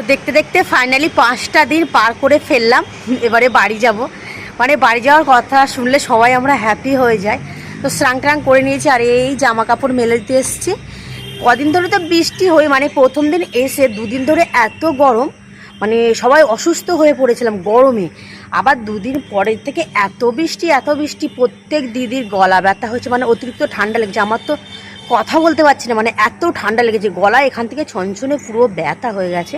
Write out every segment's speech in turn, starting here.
তো দেখতে দেখতে ফাইনালি পাঁচটা দিন পার করে ফেললাম, এবারে বাড়ি যাব। মানে বাড়ি যাওয়ার কথা শুনলে সবাই আমরা হ্যাপি হয়ে যাই। তো স্নান টান করে নিয়েছি আর এই জামা কাপড় মেলে দিতে এসেছি। কদিন ধরে তো বৃষ্টি হয়ে মানে প্রথম দিন এসে দুদিন ধরে এত গরম মানে সবাই অসুস্থ হয়ে পড়েছিলাম গরমে। আবার দুদিন পরের থেকে এত বৃষ্টি এত বৃষ্টি, প্রত্যেক দিদির গলা ব্যথা হয়েছে মানে অতিরিক্ত ঠান্ডা লেগেছে। আমার তো কথা বলতে পারছি না মানে এত ঠান্ডা লেগেছে গলা এখান থেকে ছনছনে পুরো ব্যথা হয়ে গেছে।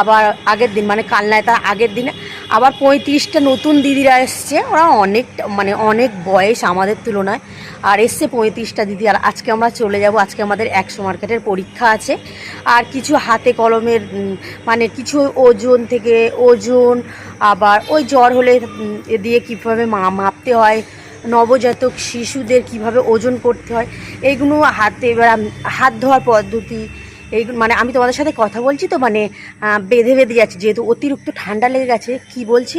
আবার আগের দিন মানে কালনায় তার আগের দিনে। আবার পঁয়ত্রিশটা নতুন দিদিরা এসছে, ওরা অনেক মানে অনেক বয়স আমাদের তুলনায়। আর এসছে পঁয়ত্রিশটা দিদি, আর আজকে আমরা চলে যাব, আজকে আমাদের একশো মার্কেটের পরীক্ষা আছে। আর কিছু হাতে কলমের মানে কিছু ওজন থেকে ওজন, আবার ওই জ্বর হলে দিয়ে কীভাবে মাপতে হয় নবজাতক শিশুদের কীভাবে ওজন করতে হয় এইগুলো হাতে, এবার হাত ধোয়ার পদ্ধতি এইগুলো মানে আমি তোমাদের সাথে কথা বলছি তো মানে বেঁধে বেঁধে যাচ্ছি, যেহেতু অতিরিক্ত ঠান্ডা লেগে গেছে, কি বলছি,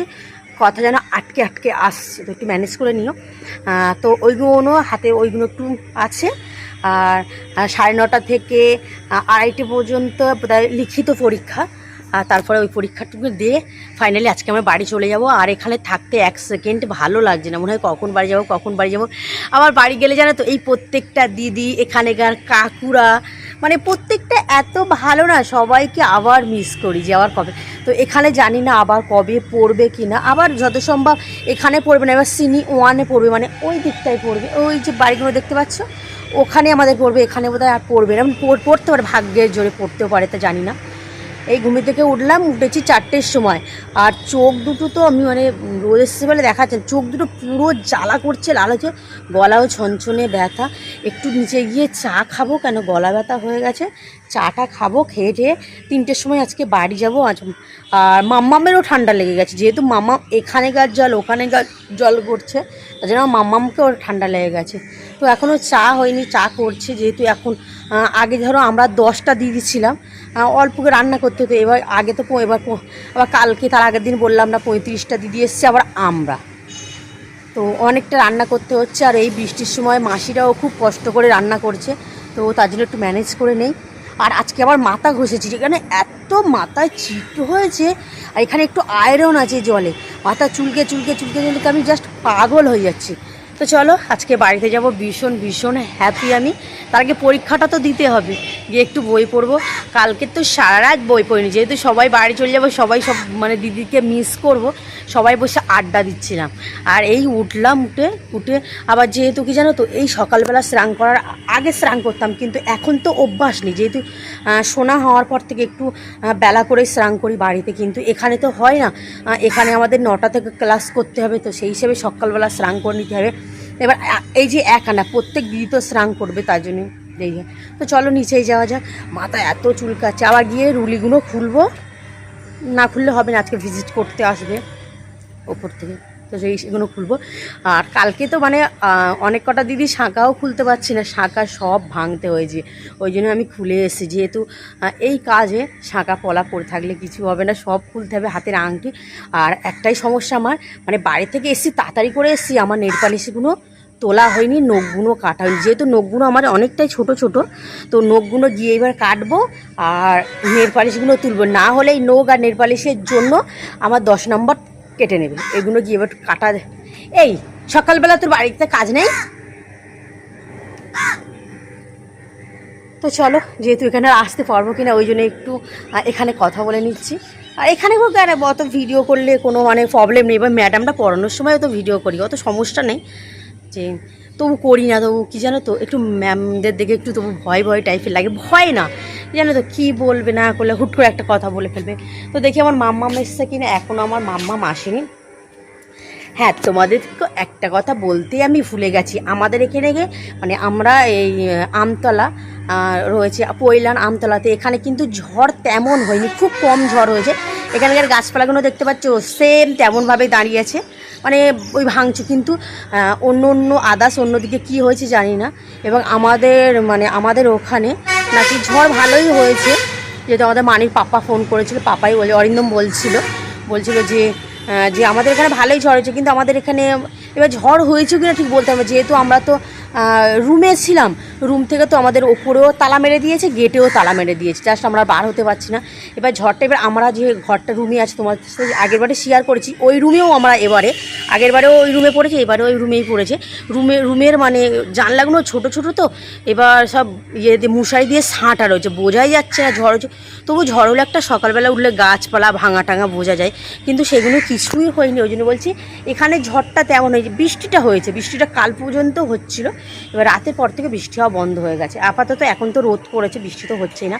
কথা যেন আটকে আটকে আসছে, তো একটু ম্যানেজ করে নিও। তো ওইগুলো হাতে, ওইগুলো একটু আছে, আর সাড়ে নটা থেকে আড়াইটে পর্যন্ত লিখিত পরীক্ষা। আর তারপরে ওই পরীক্ষাটুকু দিয়ে ফাইনালি আজকে আমরা বাড়ি চলে যাব। আর এখানে থাকতে এক সেকেন্ড ভালো লাগছে না, মনে হয় কখন বাড়ি যাব, কখন বাড়ি যাব। আবার বাড়ি গেলে জানো তো, এই প্রত্যেকটা দিদি, এখানেকার কাকুরা মানে প্রত্যেকটা এত ভালো না, সবাইকে আবার মিস করি যে আবার কবে। তো এখানে জানি না আবার কবে পড়বে কি না আবার যত সম্ভব এখানে পড়বে না, এবার সিনি ওয়ানে পড়বে মানে ওই দিকটায় পড়বে। ওই যে বাড়িগুলো দেখতে পাচ্ছ, ওখানে আমাদের পড়বে, এখানে বোধহয় আর পড়বে না। পড়- পড়তে পারে, ভাগ্যের জোরে পড়তেও পারে, তা জানি না। এই ঘুমি থেকে উঠলাম, উঠেছি চারটের সময়। আর চোখ দুটো তো আমি মানে রোদ এসছে বলে দেখাচ্ছে চোখ দুটো পুরো জ্বালা করছে, লাল হচ্ছে, গলাও ছনছনে ব্যথা। একটু নিচে গিয়ে চা খাব কেন? গলা ব্যথা হয়ে গেছে। চাটা খাব, খেয়ে টেয়ে তিনটের সময় আজকে বাড়ি যাব। আজ আর মাম্মামেরও ঠান্ডা লেগে গেছে। যেহেতু মাম্মা এখানেকার জল, ওখানে গাছ জল করছে আমার মাম্মামকেও ঠান্ডা লেগে গেছে। তো এখনও চা হয়নি, চা করছে যেহেতু এখন আগে ধরো আমরা দশটা দিয়ে দিচ্ছিলাম অল্প করে রান্না করতে হতো, এবার আগে তো এবার আবার কালকে তার আগের দিন বললাম না পঁয়ত্রিশটা দিদি এসছে, আবার আমরা। তো অনেকটা রান্না করতে হচ্ছে, আর এই বৃষ্টির সময় মাসিরাও খুব কষ্ট করে রান্না করছে, তো তার জন্য একটু ম্যানেজ করে নেই। আর আজকে আবার মাথা ঘষেছি, যেখানে এত মাথায় চিট হয়েছে, আর এখানে একটু আয়রন আছে জলে, মাথা চুলকে চুলকে চুলকে চুলকে আমি জাস্ট পাগল হয়ে যাচ্ছি। তো চলো, আজকে বাড়িতে যাব ভীষণ ভীষণ হ্যাপি আমি। তার আগে পরীক্ষাটা তো দিতে হবে, গিয়ে একটু বই পড়ব। কালকে তো সারা রাত বই পড়িনি, যেহেতু সবাই বাড়ি চলে যাব, সবাই সব মানে দিদিকে মিস করব। সবাই বসে আড্ডা দিচ্ছিলাম। আর এই উঠলাম, উঠে উঠে আবার যেহেতু কি জানো তো, এই সকালবেলা স্নান করার আগে স্নান করতাম, কিন্তু এখন তো অভ্যাস নেই। যেহেতু সোনা হওয়ার পর থেকে একটু বেলা করে স্নান করি বাড়িতে, কিন্তু এখানে তো হয় না। এখানে আমাদের নটা থেকে ক্লাস করতে হবে, তো সেই হিসেবে সকালবেলা স্নান করে নিতে হবে। এবার এই যে এক আনা প্রত্যেক দিদি তো স্নান করবে, তার জন্য যে। তো চলো নিচেই যাওয়া যাক। মাথা এত চুলকাচ্ছে। আবার গিয়ে রুলিগুলো খুলবো। না খুললে হবে না, আজকে ভিজিট করতে আসবে। ওপর থেকে। তো সেই সেগুলো খুলবো। আর কালকে তো মানে অনেক কটা দিদি শাঁখাও খুলতে পারছি না। শাঁখা সব ভাঙতে হয়েছে। ওই জন্য আমি খুলে এসেছি। যেহেতু এই কাজে শাঁখা পলা পড়ে থাকলে কিছু হবে না। সব খুলতে হবে হাতের আংটি। আর একটাই সমস্যা আমার মানে বাড়ি থেকে এসেছি তাড়াতাড়ি করে এসেছি। আমার নেট পালিশগুলো তোলা হয়নি, নখগুলো কাটা হয়নি। যেহেতু নখগুলো আমার অনেকটাই ছোট ছোট, তো নখগুলো গিয়ে এবার কাটবো আর নেল পালিশগুলো তুলবো। না হলে এই নখ আর নেল পালিশের জন্য আমার দশ নম্বর কেটে নেবে। এগুলো গিয়ে এবার কাটা এই, সকালবেলা তোর বাড়িতে কাজ নেই? তো চলো, যেহেতু এখানে আসতে পারব কিনা, ওই জন্য একটু এখানে কথা বলে নিচ্ছি। আর এখানে কেন অত ভিডিও করলে কোনো মানে প্রবলেম নেই। বা ম্যাডামটা পড়ানোর সময় তো ভিডিও করি, অত সমস্যা নেই। যে তবু করি না, তবু কী জানো তো, একটু ম্যামদের দেখে একটু তবু ভয় ভয় টাইপের লাগে, ভয় না। জানো তো, কী বলবে না করলে হুট করে একটা কথা বলে ফেলবে। তো দেখি আমার মাম্মাম এসছে কিনা এখনও আমার মাম্মাম আসেনি। হ্যাঁ তোমাদেরকে একটা কথা বলতেই আমি ভুলে গেছি। আমাদের এখানে গিয়ে মানে আমরা এই আমতলা রয়েছে, পৈলান আমতলাতে, এখানে কিন্তু ঝড় তেমন হয়নি, খুব কম ঝড় হয়েছে। এখানকার গাছপালাগুলো দেখতে পাচ্ছ সেম তেমনভাবে দাঁড়িয়ে আছে। মানে ওই ভাঙছে কিন্তু অন্য অন্য আদার্স অন্যদিকে কি হয়েছে জানি না। এবং আমাদের মানে আমাদের ওখানে নাকি ঝড় ভালোই হয়েছে। যেহেতু আমাদের মানির পাপা ফোন করেছিল, পাপাই বলে, অরিন্দম বলছিল বলছিল যে যে আমাদের এখানে ভালোই ঝড় হয়েছে, কিন্তু আমাদের এখানে এবার ঝড় হয়েছে কিনা ঠিক বলতে হবে যেহেতু আমরা তো রুমে ছিলাম। রুম থেকে তো আমাদের ওপরেও তালা মেরে দিয়েছে, গেটেও তালা মেরে দিয়েছে। জাস্ট আমরা বার হতে পারছি না। এবার ঝড়টা, এবার আমরা যে ঘরটা রুমে আছে, তোমার সাথে আগের বারে শেয়ার করেছি, ওই রুমেও আমরা এবারে, আগের বারেও ওই রুমে পড়েছে, এবারে ওই রুমেই পড়েছে। রুমে রুমের মানে জানলাগুলো ছোট ছোট তো, এবার সব ইয়ে মশারি দিয়ে সাঁটা রয়েছে, বোঝাই যাচ্ছে না ঝড় তবু ঝড় হলে একটা সকালবেলা উঠলে গাছপালা ভাঙা টাঙা বোঝা যায়, কিন্তু সেগুলো কিছুই হয়নি, ওই জন্য বলছি, এখানে ঝড়টা তেমন হয়েছে, বৃষ্টিটা হয়েছে, বৃষ্টিটা কাল পর্যন্ত হচ্ছিল। এবার রাতের পর থেকে বৃষ্টি হওয়া বন্ধ হয়ে গেছে। আপাতত এখন তো রোদ পড়েছে, বৃষ্টি তো হচ্ছেই না।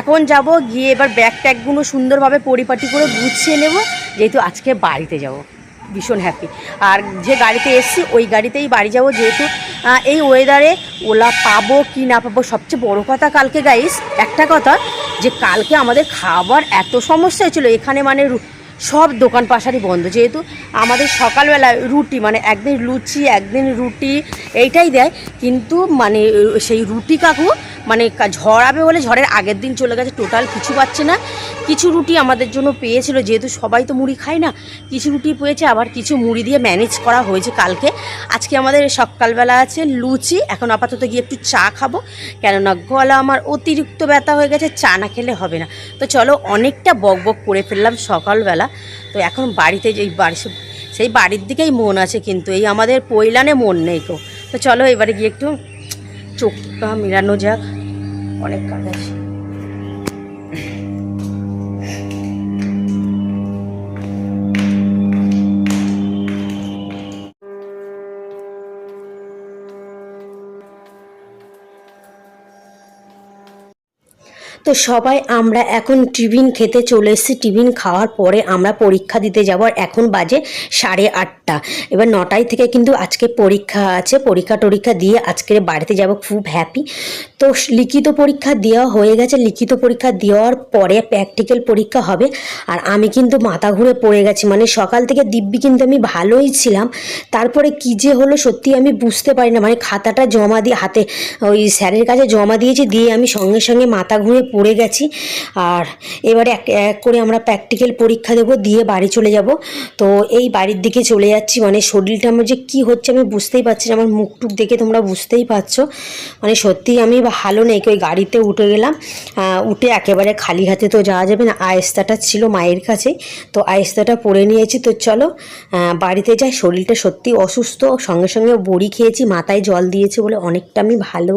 এখন যাব গিয়ে এবার ব্যাগ ট্যাগগুলো সুন্দরভাবে পরিপাটি করে গুছিয়ে নেব, যেহেতু আজকে বাড়িতে যাব। ভীষণ হ্যাপি আর যে গাড়িতে এসছি, ওই গাড়িতেই বাড়ি যাব, যেহেতু এই ওয়েদারে ওলা পাবো কি না পাবো, সবচেয়ে বড় কথা কালকে গাইস একটা কথা, যে কালকে আমাদের খাবার এত সমস্যা হয়েছিল, এখানে মানে সব দোকান পাশারই বন্ধ। যেহেতু আমাদের সকালবেলা রুটি মানে একদিন লুচি, একদিন রুটি, এইটাই দেয়। কিন্তু মানে সেই রুটি কাকু মানে ঝড়াবে বলে ঝড়ের আগের দিন চলে গেছে, টোটাল কিছু পাচ্ছে না। কিছু রুটি আমাদের জন্য পেয়েছিল, যেহেতু সবাই তো মুড়ি খায় না। কিছু রুটি পেয়েছে, আবার কিছু মুড়ি দিয়ে ম্যানেজ করা হয়েছে কালকে। আজকে আমাদের সকালবেলা আছে লুচি। এখন আপাতত গিয়ে একটু চা খাব। কেননা গলা আমার অতিরিক্ত ব্যথা হয়ে গেছে, চা না খেলে হবে না। তো চলো অনেকটা বক বক করে ফেললাম সকালবেলা। তো এখন বাড়িতে যেই বাড়ি, সেই বাড়ির দিকেই মন আছে কিন্তু, এই আমাদের পৈলানে মন নেই কেউ তো চলো এবারে গিয়ে একটু চোখটা মেলানো যাক। অনেক কাজ আছে। তো সবাই আমরা এখন টিফিন খেতে চলে এসেছি। টিফিন খাওয়ার পরে আমরা পরীক্ষা দিতে যাব আর এখন বাজে সাড়ে আটটা। এবার নটায় থেকে কিন্তু আজকে পরীক্ষা আছে। পরীক্ষা টরীক্ষা দিয়ে আজকে বাড়িতে যাব খুব হ্যাপি তো লিখিত পরীক্ষা দেওয়া হয়ে গেছে। লিখিত পরীক্ষা দেওয়ার পরে প্র্যাকটিক্যাল পরীক্ষা হবে। আর আমি কিন্তু মাথা ঘুরে পড়ে গেছি। মানে সকাল থেকে দিব্যি কিন্তু আমি ভালোই ছিলাম। তারপরে কি যে হলো সত্যি আমি বুঝতে পারি না। মানে খাতাটা জমা দিয়ে, হাতে ওই স্যারের কাছে জমা দিয়েছি। দিয়ে আমি সঙ্গে সঙ্গে মাথা ঘুরে পড়ে গেছি। আর এবারে এক এক করে আমরা প্র্যাকটিক্যাল পরীক্ষা দেবো, দিয়ে বাড়ি চলে যাব। তো এই বাড়ির দিকে চলে যাচ্ছি মানে শরীরটা আমার যে কী হচ্ছে আমি বুঝতেই পারছি আমার মুখ টুক দেখে তোমরা বুঝতেই পারছ। মানে সত্যিই আমি ভালো নেই ওই গাড়িতে উঠে গেলাম। উঠে একেবারে খালি হাতে তো যাওয়া যাবে না, আয়েস্তাটা ছিল মায়ের কাছে। তো আয়েস্তাটা পরে নিয়েছি, তো চলো বাড়িতে যাই। শরীরটা সত্যি অসুস্থ, সঙ্গে সঙ্গে বড়ি খেয়েছি, মাথায় জল দিয়েছে বলে অনেকটা আমি ভালো